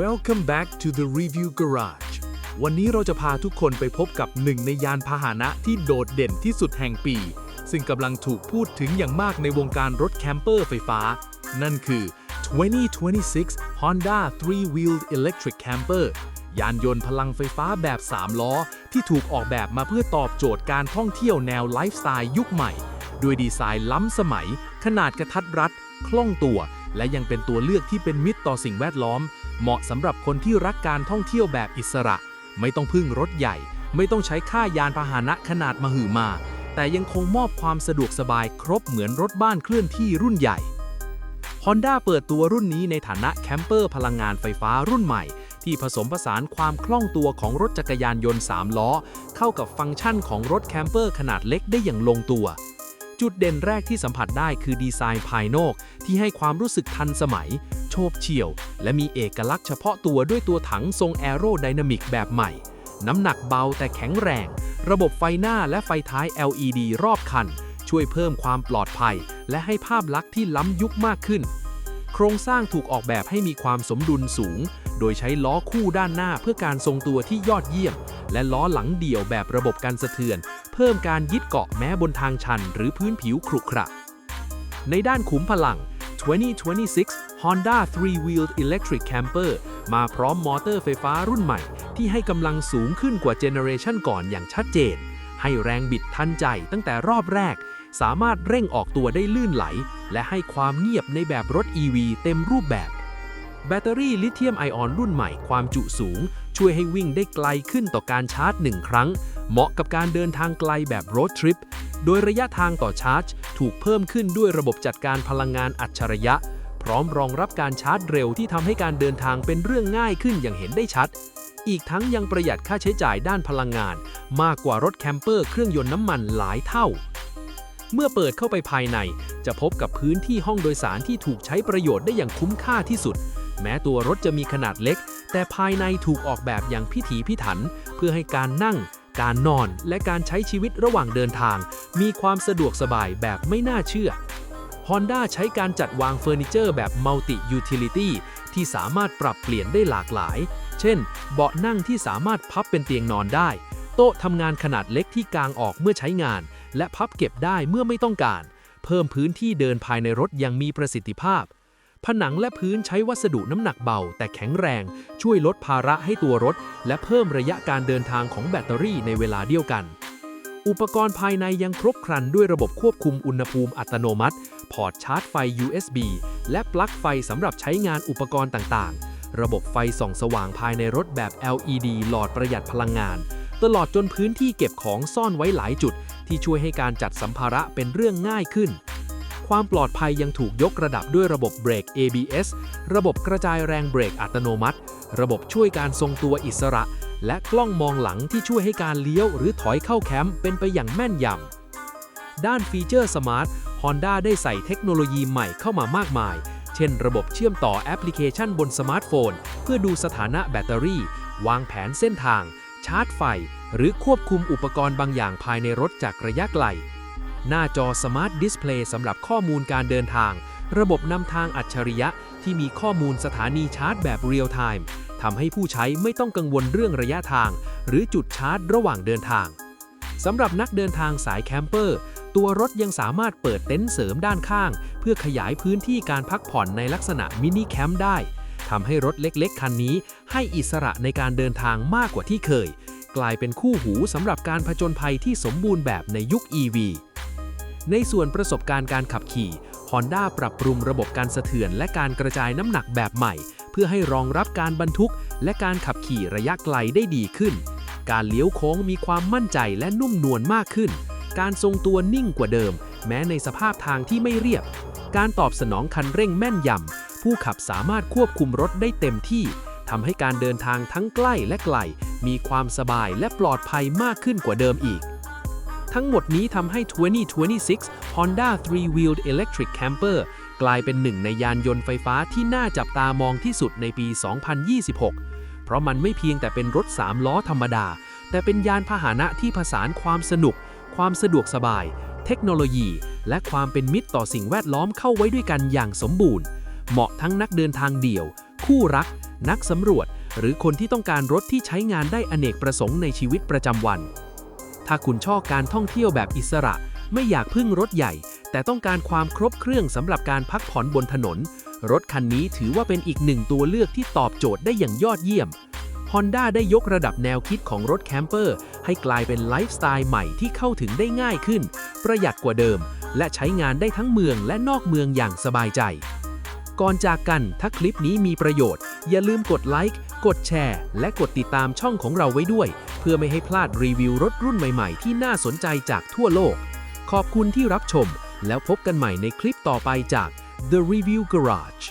Welcome back to the Review Garage วันนี้เราจะพาทุกคนไปพบกับหนึ่งในยานพาหนะที่โดดเด่นที่สุดแห่งปี ซึ่งกำลังถูกพูดถึงอย่างมากในวงการรถแคมเปอร์ไฟฟ้า นั่นคือ 2026 Honda Three-Wheeled Electric Camper ยานยนต์พลังไฟฟ้าแบบ 3 ล้อ ที่ถูกออกแบบมาเพื่อตอบโจทย์การท่องเที่ยวแนวไลฟ์สไตล์ยุคใหม่ ด้วยดีไซน์ล้ำสมัย ขนาดกระทัดรัด คล่องตัว และยังเป็นตัวเลือกที่เป็นมิตรต่อสิ่งแวดล้อม เหมาะสำหรับคนที่รักการท่องเที่ยวแบบอิสระ ไม่ต้องพึ่งรถใหญ่ ไม่ต้องใช้ค่ายานพาหนะขนาดมหึมา แต่ยังคงมอบความสะดวกสบายครบเหมือนรถบ้านเคลื่อนที่รุ่นใหญ่ Honda เปิดตัวรุ่นนี้ในฐานะแคมเปอร์พลังงานไฟฟ้ารุ่นใหม่ ที่ผสมผสานความคล่องตัวของรถจักรยานยนต์ 3 ล้อ เข้ากับฟังก์ชันของรถแคมเปอร์ขนาดเล็กได้อย่างลงตัว จุดเด่นแรกที่สัมผัสได้คือดีไซน์ภายนอกที่ให้ความรู้สึกทันสมัยโฉบเฉี่ยว และมีเอกลักษณ์เฉพาะตัวด้วยตัวถังทรงแอโรไดนามิกแบบใหม่ น้ำหนักเบาแต่แข็งแรง ระบบไฟหน้าและไฟท้าย LED รอบคัน ช่วยเพิ่มความปลอดภัย และให้ภาพลักษณ์ที่ล้ำยุคมากขึ้น โครงสร้างถูกออกแบบให้มีความสมดุลสูง โดยใช้ล้อคู่ด้านหน้าเพื่อการทรงตัวที่ยอดเยี่ยม และล้อหลังเดี่ยวแบบระบบการสะเทือน เพิ่มการยึดเกาะแม้บนทางชันหรือพื้นผิวขรุขระ ในด้านขุมพลัง 2026 Honda Three-Wheeled Electric Camper มาพร้อมมอเตอร์ไฟฟ้ารุ่นใหม่ ที่ให้กำลังสูงขึ้นกว่าเจเนอเรชันก่อนอย่างชัดเจน ให้แรงบิดทันใจตั้งแต่รอบแรก สามารถเร่งออกตัวได้ลื่นไหล และให้ความเงียบในแบบรถ EV เต็มรูปแบบ แบตเตอรี่ลิเธียมไอออนรุ่นใหม่ความจุสูง ช่วยให้วิ่งได้ไกลขึ้นต่อการชาร์จ 1 ครั้ง เหมาะกับการเดินทางไกลแบบรถทริป โดยระยะทางต่อชาร์จ ถูกเพิ่มขึ้นด้วยระบบจัดการพลังงานอัจฉริยะ พร้อมรองรับการชาร์จเร็วที่ทำให้การเดินทางเป็นเรื่องง่ายขึ้นอย่างเห็นได้ชัด อีกทั้งยังประหยัดค่าใช้จ่ายด้านพลังงาน มากกว่ารถแคมเปอร์เครื่องยนต์น้ำมันหลายเท่า เมื่อเปิดเข้าไปภายใน จะพบกับพื้นที่ห้องโดยสารที่ถูกใช้ประโยชน์ได้อย่างคุ้มค่าที่สุด แม้ตัวรถจะมีขนาดเล็ก แต่ภายในถูกออกแบบอย่างพิถีพิถัน เพื่อให้การนั่ง การนอนและการใช้ชีวิตระหว่างเดินทาง มีความสะดวกสบายแบบไม่น่าเชื่อ Honda ใช้การจัดวางเฟอร์นิเจอร์แบบ Multi Utility ที่สามารถปรับเปลี่ยนได้หลากหลาย เช่น เบาะนั่งที่สามารถพับเป็นเตียงนอนได้ โต๊ะทำงานขนาดเล็กที่กางออกเมื่อใช้งาน และพับเก็บได้เมื่อไม่ต้องการ เพิ่มพื้นที่เดินภายในรถอยังมีประสิทธิภาพ ผนังและพื้นใช้วัสดุน้ำหนักเบา แต่แข็งแรง ช่วยลดภาระให้ตัวรถ และเพิ่มระยะการเดินทางของแบตเตอรี่ในเวลาเดียวกัน อุปกรณ์ภายในยังครบครันด้วยระบบควบคุมอุณหภูมิอัตโนมัติ พอร์ตชาร์จไฟ USB และปลั๊กไฟสำหรับใช้งานอุปกรณ์ต่างๆ ระบบไฟส่องสว่างภายในรถแบบ LED หลอดประหยัดพลังงาน ตลอดจนพื้นที่เก็บของซ่อนไว้หลายจุด ที่ช่วยให้การจัดสัมภาระเป็นเรื่องง่ายขึ้น ความปลอดภัยยังถูกยกระดับด้วยระบบเบรก ABS ระบบกระจายแรงเบรกอัตโนมัติ ระบบช่วยการทรงตัวอิสระ และกล้องมองหลังที่ช่วยให้การเลี้ยวหรือถอยเข้าแคมป์เป็นไปอย่างแม่นยำ ด้านฟีเจอร์สมาร์ท Honda ได้ใส่เทคโนโลยีใหม่เข้ามามากมาย เช่น ระบบเชื่อมต่อแอปพลิเคชันบนสมาร์ทโฟน เพื่อดูสถานะแบตเตอรี่ วางแผนเส้นทาง ชาร์จไฟ หรือควบคุมอุปกรณ์บางอย่างภายในรถจากระยะไกล หน้าจอสมาร์ทดิสเพลย์สำหรับข้อมูลการเดินทาง ระบบนำทางอัจฉริยะที่มีข้อมูลสถานีชาร์จแบบเรียลไทม์ทำให้ผู้ใช้ไม่ต้องกังวลเรื่องระยะทาง หรือจุดชาร์จระหว่างเดินทางสำหรับนักเดินทางสายแคมเปอร์ ตัวรถยังสามารถเปิดเต็นท์เสริมด้านข้าง เพื่อขยายพื้นที่การพักผ่อนในลักษณะมินิแคมป์ได้ทำให้รถเล็กๆ คันนี้ ให้อิสระในการเดินทางมากกว่าที่เคย กลายเป็นคู่หูสำหรับการผจญภัยที่สมบูรณ์แบบในยุค EV ในส่วนประสบการณ์การขับขี่ Honda ปรับปรุงระบบการสะเทือนและการกระจายน้ำหนักแบบใหม่ เพื่อให้รองรับการบรรทุก และการขับขี่ระยะไกลได้ดีขึ้น การเลี้ยวโค้งมีความมั่นใจและนุ่มนวลมากขึ้น การทรงตัวนิ่งกว่าเดิม แม้ในสภาพทางที่ไม่เรียบ การตอบสนองคันเร่งแม่นยำ ผู้ขับสามารถควบคุมรถได้เต็มที่ทำให้การเดินทางทั้งใกล้และไกล มีความสบายและปลอดภัยมากขึ้นกว่าเดิมอีก ทั้งหมดนี้ทำให้ 2026 Honda Three-Wheeled Electric Camper กลายเป็นหนึ่งในยานยนต์ไฟฟ้าที่น่าจับตามองที่สุดในปี 2026 เพราะมันไม่เพียงแต่เป็นรถ 3 ล้อธรรมดา แต่เป็นยานพาหนะที่ผสานความสนุก ความสะดวกสบาย เทคโนโลยี และความเป็นมิตรต่อสิ่งแวดล้อมเข้าไว้ด้วยกันอย่างสมบูรณ์ เหมาะทั้งนักเดินทางเดี่ยว คู่รัก นักสำรวจ หรือคนที่ต้องการรถที่ใช้งานได้อเนกประสงค์ในชีวิตประจำวัน ถ้าคุณชอบการท่องเที่ยวแบบอิสระ ไม่อยากพึ่งรถใหญ่ แต่ต้องการความครบเครื่องสำหรับการพักผ่อนบนถนน รถคันนี้ถือว่าเป็นอีกหนึ่งตัวเลือกที่ตอบโจทย์ได้อย่างยอดเยี่ยม Honda ได้ยกระดับแนวคิดของรถแคมเปอร์ ให้กลายเป็นไลฟ์สไตล์ใหม่ที่เข้าถึงได้ง่ายขึ้น ประหยัดกว่าเดิม และใช้งานได้ทั้งเมืองและนอกเมืองอย่างสบายใจ ก่อนจากกันถ้าคลิปนี้มีประโยชน์ อย่าลืมกดไลค์กดแชร์ และกดติดตามช่องของเราไว้ด้วย เพื่อไม่ให้พลาดรีวิวรถรุ่นใหม่ๆ ที่น่าสนใจจากทั่วโลก ขอบคุณที่รับชม แล้วพบกันใหม่ในคลิปต่อไปจาก The Review Garage